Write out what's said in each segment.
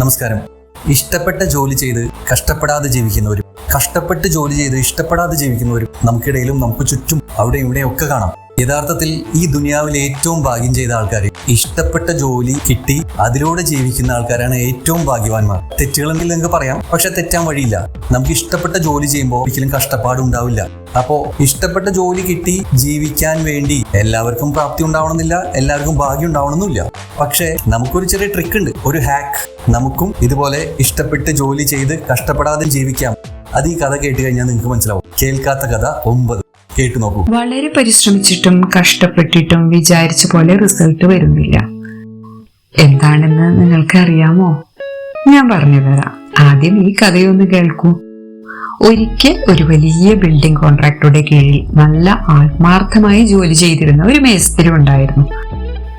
നമസ്കാരം. ഇഷ്ടപ്പെട്ട ജോലി ചെയ്ത് കഷ്ടപ്പെടാതെ ജീവിക്കുന്നവരും കഷ്ടപ്പെട്ട് ജോലി ചെയ്ത് ഇഷ്ടപ്പെടാതെ ജീവിക്കുന്നവരും നമുക്കിടയിലും നമുക്ക് ചുറ്റും അവിടെ ഇവിടെയൊക്കെ കാണാം. യഥാർത്ഥത്തിൽ ഈ ദുനിയാവിൽ ഏറ്റവും ഭാഗ്യം ചെയ്ത ആൾക്കാർ ഇഷ്ടപ്പെട്ട ജോലി കിട്ടി അതിലൂടെ ജീവിക്കുന്ന ആൾക്കാരാണ് ഏറ്റവും ഭാഗ്യവാന്മാർ. തെറ്റുകളെങ്കിൽ നിങ്ങൾക്ക് പറയാം പക്ഷെ തെറ്റാൻ വഴിയില്ല. നമുക്ക് ഇഷ്ടപ്പെട്ട ജോലി ചെയ്യുമ്പോൾ ഒരിക്കലും കഷ്ടപ്പാട് ഉണ്ടാവില്ല. അപ്പോ ഇഷ്ടപ്പെട്ട ജോലി കിട്ടി ജീവിക്കാൻ വേണ്ടി എല്ലാവർക്കും പ്രാപ്തി ഉണ്ടാവണമെന്നില്ല എല്ലാവർക്കും ഭാഗ്യം ഉണ്ടാവണമെന്നില്ല. പക്ഷേ നമുക്കൊരു ചെറിയ ട്രിക്ക് ഉണ്ട് ഒരു ഹാക്ക് നമുക്കും ഇതുപോലെ ഇഷ്ടപ്പെട്ട് ജോലി ചെയ്ത് കഷ്ടപ്പെടാതെ ജീവിക്കാം. അത് ഈ കഥ കേട്ട് കഴിഞ്ഞാൽ നിങ്ങൾക്ക് മനസ്സിലാവും. കേൾക്കാത്ത കഥ ഒമ്പത്. കേട്ടു നോക്കൂ. വളരെ പരിശ്രമിച്ചിട്ടും കഷ്ടപ്പെട്ടിട്ടും വിചാരിച്ച പോലെ റിസൾട്ട് വരുന്നില്ല. എന്താണെന്ന് നിങ്ങൾക്ക് അറിയാമോ ഞാൻ പറഞ്ഞു തരാം. ആദ്യം ഈ കഥയൊന്ന് കേൾക്കൂ. ഒരിക്കൽ ഒരു വലിയ ബിൽഡിംഗ് കോൺട്രാക്ടറുടെ കീഴിൽ നല്ല ആത്മാർത്ഥമായി ജോലി ചെയ്തിരുന്ന ഒരു മേസ്ത്രി ഉണ്ടായിരുന്നു.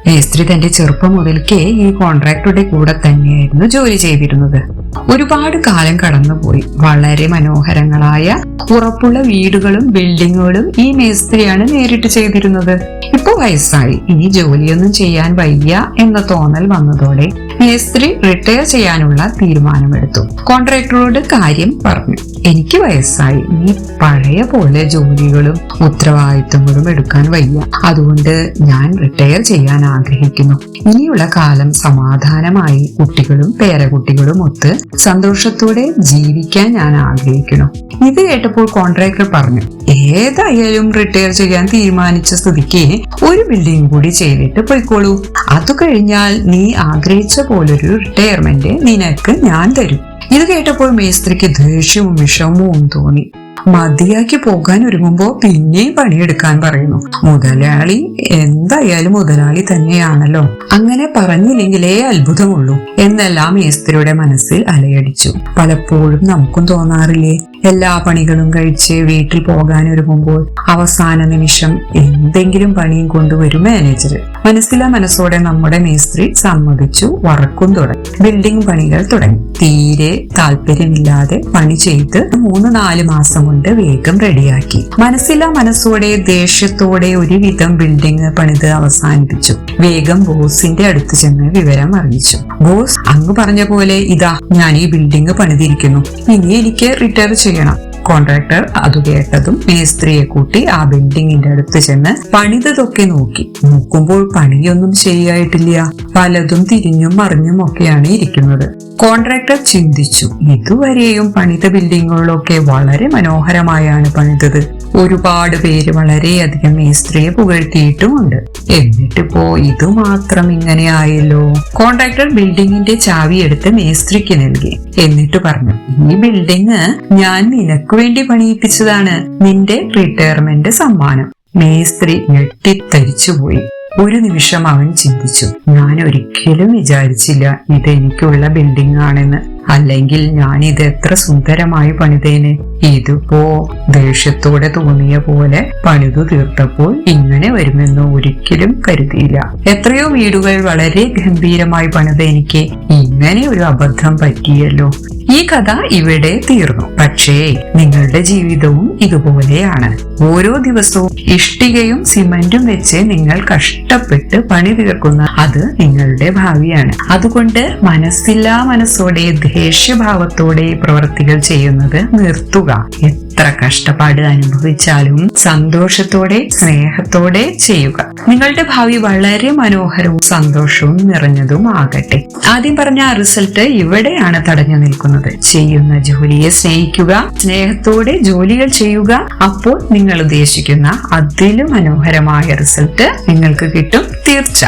മേസ്ത്രി തന്റെ ചെറുപ്പം മുതൽക്കേ ഈ കോൺട്രാക്ടറുടെ കൂടെ തന്നെയായിരുന്നു ജോലി ചെയ്തിരുന്നത്. ഒരുപാട് കാലം കടന്നുപോയി. വളരെ മനോഹരങ്ങളായ ഉറപ്പുള്ള വീടുകളും ബിൽഡിങ്ങുകളും ഈ മേസ്ത്രിയാണ് നേരിട്ട് ചെയ്തിരുന്നത്. ഇപ്പൊ വയസ്സായി. ഇനി ജോലിയൊന്നും ചെയ്യാൻ വയ്യ എന്ന തോന്നൽ വന്നതോടെ മേസ്ത്രി റിട്ടയർ ചെയ്യാനുള്ള തീരുമാനമെടുത്തു. കോൺട്രാക്ടറോട് കാര്യം പറഞ്ഞു. എനിക്ക് വയസ്സായി. ഈ പഴയ പോലെ ജോലികളും ഉത്തരവാദിത്തങ്ങളും എടുക്കാൻ വയ്യ. അതുകൊണ്ട് ഞാൻ റിട്ടയർ ചെയ്യാൻ ആഗ്രഹിക്കുന്നു. ഇനിയുള്ള കാലം സമാധാനമായി കുട്ടികളും പേരകുട്ടികളും ഒത്ത് സന്തോഷത്തോടെ ജീവിക്കാൻ ഞാൻ ആഗ്രഹിക്കുന്നു. ഇത് കേട്ടപ്പോൾ കോൺട്രാക്ടർ പറഞ്ഞു. ഏതായാലും റിട്ടയർ ചെയ്യാൻ തീരുമാനിച്ച സ്ഥിതിക്ക് ഒരു ബിൽഡിംഗ് കൂടി ചെയ്തിട്ട് പോയിക്കോളൂ. അത് കഴിഞ്ഞാൽ നീ ആഗ്രഹിച്ച പോലൊരു റിട്ടയർമെന്റ് നിനക്ക് ഞാൻ തരും. ഇത് കേട്ടപ്പോൾ മേസ്ത്രിക്ക് ദേഷ്യവും വിഷമവും തോന്നി. മതിയാക്കി പോകാൻ ഒരുങ്ങുമ്പോ പിന്നെയും പണിയെടുക്കാൻ പറയുന്നു. മുതലാളി എന്തായാലും മുതലാളി തന്നെയാണല്ലോ. അങ്ങനെ പറഞ്ഞില്ലെങ്കിലേ അത്ഭുതമുള്ളൂ എന്നെല്ലാം മേസ്ത്രിയുടെ മനസ്സിൽ അലയടിച്ചു. പലപ്പോഴും നമുക്കും തോന്നാറില്ലേ എല്ലാ പണികളും കഴിച്ച് വീട്ടിൽ പോകാൻ ഒരുങ്ങുമ്പോൾ അവസാന നിമിഷം എന്തെങ്കിലും പണിയും കൊണ്ടുവരും മാനേജർ മനസ്സിലാ മനസ്സോടെ നമ്മുടെ മേസ്ത്രി സമ്മതിച്ചു വറക്കും തുടങ്ങി. ബിൽഡിംഗ് പണികൾ തുടങ്ങി. തീരെ താല്പര്യമില്ലാതെ പണി ചെയ്ത് മൂന്ന് നാല് മാസം കൊണ്ട് വേഗം റെഡിയാക്കി. മനസ്സിലാ മനസ്സോടെ ദേഷ്യത്തോടെ ഒരുവിധം ബിൽഡിംഗ് പണിത് അവസാനിപ്പിച്ചു. വേഗം ബോസിന്റെ അടുത്ത് ചെന്ന് വിവരം അറിയിച്ചു. ബോസ് അങ്ങ് പറഞ്ഞ പോലെ ഇതാ ഞാൻ ഈ ബിൽഡിംഗ് പണിതിരിക്കുന്നു. ഇനി എനിക്ക് റിട്ടയർ ചെയ്യണം. കോൺട്രാക്ടർ അത് കേട്ടതും മേസ്ത്രിയെ കൂട്ടി ആ ബിൽഡിങ്ങിന്റെ അടുത്ത് ചെന്ന് പണിതതൊക്കെ നോക്കി. നോക്കുമ്പോൾ പണിയൊന്നും ശരിയായിട്ടില്ല. പലതും തിരിഞ്ഞും മറിഞ്ഞും ഒക്കെയാണ് ഇരിക്കുന്നത്. കോൺട്രാക്ടർ ചിന്തിച്ചു ഇതുവരെയും പണിത ബിൽഡിങ്ങുകളൊക്കെ വളരെ മനോഹരമായാണ് പണിതത്. ഒരുപാട് പേര് വളരെയധികം മേസ്ത്രിയെ പുകഴ്ത്തിയിട്ടുമുണ്ട്. എന്നിട്ടിപ്പോ ഇത് മാത്രം ഇങ്ങനെ ആയല്ലോ കോൺട്രാക്ടർ ബിൽഡിങ്ങിന്റെ ചാവി എടുത്ത് മേസ്ത്രിക്ക് നൽകി. എന്നിട്ട് പറഞ്ഞു ഈ ബിൽഡിങ് ഞാൻ നിനക്ക് വേണ്ടി പണിയിപ്പിച്ചതാണ്. നിന്റെ റിട്ടയർമെന്റ് സമ്മാനം. മേസ്ത്രി ഞെട്ടിത്തരിച്ചുപോയി ഒരു നിമിഷം അവൻ ചിന്തിച്ചു ഞാൻ ഒരിക്കലും വിചാരിച്ചില്ല ഇത് എനിക്കുള്ള ബിൽഡിംഗ് ആണെന്ന് അല്ലെങ്കിൽ ഞാൻ ഇത് എത്ര സുന്ദരമായി പണിതേനെ. ഇതിപ്പോ ദേഷ്യത്തോടെ തോന്നിയ പോലെ പണിതു തീർത്തപ്പോൾ ഇങ്ങനെ വരുമെന്ന് ഒരിക്കലും കരുതിയില്ല. എത്രയോ വീടുകൾ വളരെ ഗംഭീരമായി പണിത എനിക്ക് ഇങ്ങനെ ഒരു അബദ്ധം പറ്റിയല്ലോ. ഈ കഥ ഇവിടെ തീർന്നു. പക്ഷേ നിങ്ങളുടെ ജീവിതവും ഇതുപോലെയാണ്. ഓരോ ദിവസവും ഇഷ്ടികയും സിമന്റും വെച്ച് നിങ്ങൾ കഷ്ടപ്പെട്ട് പണി തീർക്കുന്ന അത് നിങ്ങളുടെ ഭാവിയാണ്. അതുകൊണ്ട് മനസ്സില്ലാ മനസ്സോടെ ദേഷ്യഭാവത്തോടെ പ്രവർത്തികൾ ചെയ്യുന്നത് നിർത്തുക. എത്ര കഷ്ടപ്പാട് അനുഭവിച്ചാലും സന്തോഷത്തോടെ സ്നേഹത്തോടെ ചെയ്യുക. നിങ്ങളുടെ ഭാവി വളരെ മനോഹരവും സന്തോഷവും നിറഞ്ഞതും ആകട്ടെ. ആദ്യം പറഞ്ഞ ആ റിസൾട്ട് ഇവിടെയാണ് തടഞ്ഞു നിൽക്കുന്നത്. ചെയ്യുന്ന ജോലിയെ സ്നേഹിക്കുക സ്നേഹത്തോടെ ജോലികൾ ചെയ്യുക അപ്പോൾ നിങ്ങൾ ഉദ്ദേശിക്കുന്ന അതിലും മനോഹരമായ റിസൾട്ട് നിങ്ങൾക്ക് കിട്ടും. തീർച്ച.